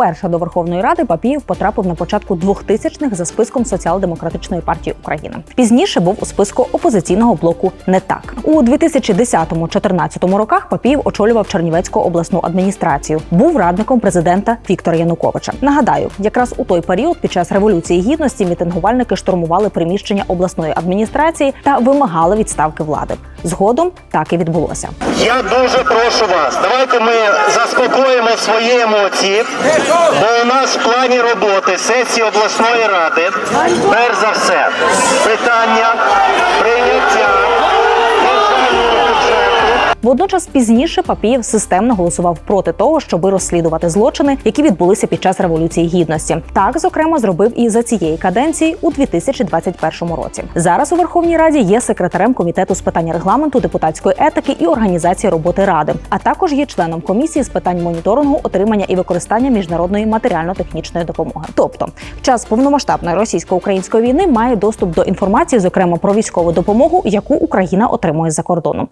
Вперше до Верховної Ради Папієв потрапив на початку 2000-х за списком Соціал-демократичної партії України. Пізніше був у списку опозиційного блоку не так у 2010-2014 роках. Папієв очолював Чернівецьку обласну адміністрацію. Був радником президента Віктора Януковича. Нагадаю, якраз у той період, під час революції гідності, мітингувальники штурмували приміщення обласної адміністрації та вимагали відставки влади. Згодом так і відбулося. Я дуже прошу вас, давайте ми заспокоїмо свої емоції, бо у нас в плані роботи сесії обласної ради, перш за все, Водночас пізніше Папієв системно голосував проти того, щоби розслідувати злочини, які відбулися під час революції гідності. Так, зокрема, зробив і за цієї каденції у 2021 році. Зараз у Верховній Раді є секретарем комітету з питань регламенту, депутатської етики і організації роботи ради, а також є членом комісії з питань моніторингу, отримання і використання міжнародної матеріально-технічної допомоги. Тобто, в час повномасштабної російсько-української війни має доступ до інформації, зокрема про військову допомогу, яку Україна отримує за кордоном.